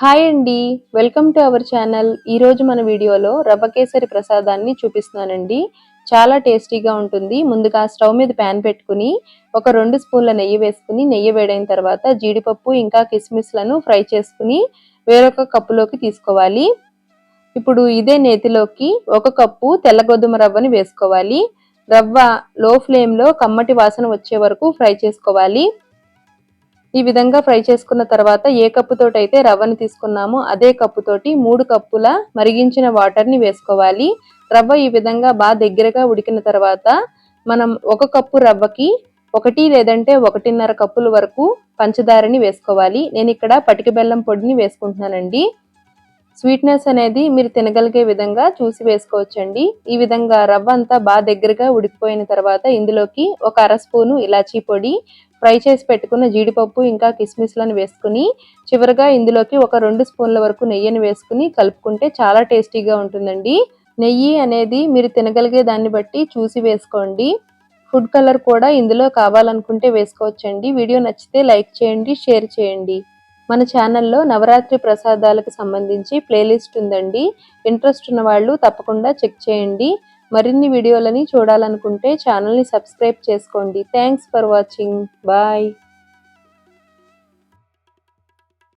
Hi అండి. Welcome to our channel. ఈరోజు మన వీడియోలో రవ్వ కేసరి ప్రసాదాన్ని చూపిస్తున్నానండి. చాలా టేస్టీగా ఉంటుంది. ముందుగా స్టవ్ మీద ప్యాన్ పెట్టుకుని ఒక రెండు స్పూన్ల నెయ్యి వేసుకుని నెయ్యి వేడైన తర్వాత జీడిపప్పు ఇంకా కిస్మిస్లను ఫ్రై చేసుకుని వేరొక కప్పులోకి తీసుకోవాలి. ఇప్పుడు ఇదే నేతిలోకి ఒక కప్పు తెల్ల గోధుమ రవ్వని వేసుకోవాలి. రవ్వ లో ఫ్లేమ్లో కమ్మటి వాసన వచ్చే వరకు ఫ్రై చేసుకోవాలి. ఈ విధంగా ఫ్రై చేసుకున్న తర్వాత ఏ కప్పుతోటి అయితే రవ్వని తీసుకున్నామో అదే కప్పుతోటి మూడు కప్పుల మరిగించిన వాటర్ని వేసుకోవాలి. రవ్వ ఈ విధంగా బాగా దగ్గరగా ఉడికిన తర్వాత మనం ఒక కప్పు రవ్వకి ఒకటి లేదంటే ఒకటిన్నర కప్పుల వరకు పంచదారని వేసుకోవాలి. నేను ఇక్కడ పటిక బెల్లం పొడిని వేసుకుంటున్నానండి. స్వీట్నెస్ అనేది మీరు తినగలిగే విధంగా చూసి వేసుకోవచ్చండి. ఈ విధంగా రవ్వ అంతా బాగా దగ్గరగా ఉడికిపోయిన తర్వాత ఇందులోకి ఒక అర స్పూను ఇలాచీ పొడి ఫ్రై చేసి పెట్టుకున్న జీడిపప్పు ఇంకా కిస్మిస్లను వేసుకుని చివరిగా ఇందులోకి ఒక రెండు స్పూన్ల వరకు నెయ్యిని వేసుకుని కలుపుకుంటే చాలా టేస్టీగా ఉంటుందండి. నెయ్యి అనేది మీరు తినగలిగే దాన్ని బట్టి చూసి వేసుకోండి. ఫుడ్ కలర్ కూడా ఇందులో కావాలనుకుంటే వేసుకోవచ్చండి. వీడియో నచ్చితే లైక్ చేయండి షేర్ చేయండి. మన ఛానల్లో నవరాత్రి ప్రసాదాలకు సంబంధించి ప్లేలిస్ట్ ఉందండి. ఇంట్రెస్ట్ ఉన్న వాళ్ళు తప్పకుండా చెక్ చేయండి. మరిన్ని వీడియోలని చూడాలనుకుంటే ఛానల్ని సబ్స్క్రైబ్ చేసుకోండి. Thanks for watching. బాయ్.